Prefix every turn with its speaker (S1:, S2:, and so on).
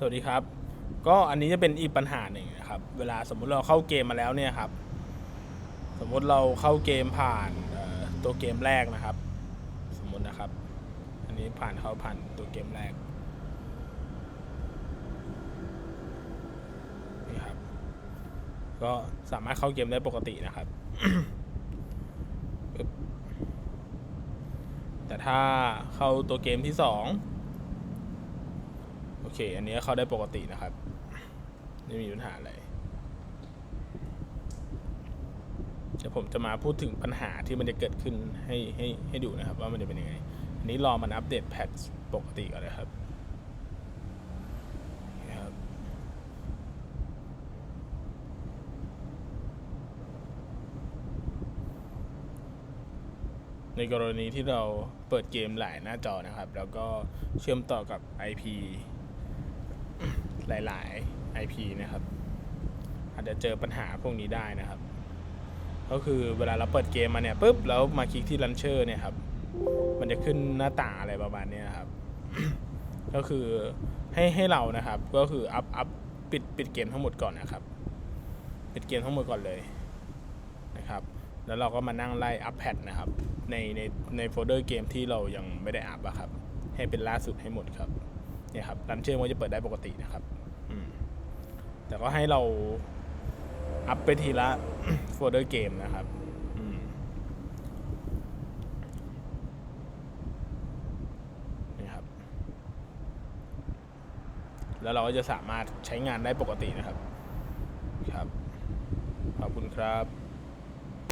S1: สวัสดีครับ ก็อันนี้จะเป็นอีกปัญหาหนึ่งนะครับ เวลาสมมุติเราเข้าเกมมาแล้วเนี่ยครับ สมมุติเราเข้าเกมผ่านตัวเกมแรกนะครับ สมมุตินะครับ อันนี้ผ่านเข้าผ่านตัวเกมแรกนี่ครับ ก็สามารถเข้าเกมได้ปกตินะครับปึ๊บแต่ถ้าเข้าตัวเกมที่สอง โอเค อันนี้เข้าได้ปกตินะครับ ไม่มีปัญหาอะไร เดี๋ยวผมจะมาพูดถึงปัญหาที่มันจะเกิดขึ้นให้ให้ให้ดูนะครับ ว่ามันจะเป็นยังไง อันนี้รอมันอัปเดตแพทปกติก่อนนะครับนี่ครับในกรณีที่เราเปิดเกมหลายหน้าจอนะครับ แล้วก็เชื่อมต่อกับ IP หลาย ๆ IP นะครับ อาจจะเจอปัญหาพวกนี้ได้นะครับ ก็คือเวลาเราเปิดเกมมาเนี่ยปุ๊บแล้วมาคลิกที่ Launcher เนี่ยครับ มันจะขึ้นหน้าต่างอะไรประมาณนี้ครับ ก็คือให้ให้เรานะครับ ก็คืออัพอัพปิดปิดเกมทั้งหมดก่อนนะครับ ปิดเกมทั้งหมดก่อนเลยนะครับ แล้วเราก็มานั่งไล่อัพแพทนะครับ ในในในโฟลเดอร์เกมที่เรายังไม่ได้อัพอะครับ ให้เป็นล่าสุดให้หมดครับ เนี่ยครับรันเชอร์มันจะเปิดได้ปกตินะครับอืมแต่ก็ให้เราอัพไปทีละโฟลเดอร์เกมนะครับอืมนี่ครับ แล้วเราก็จะสามารถใช้งานได้ปกตินะครับ ครับ ขอบคุณครับ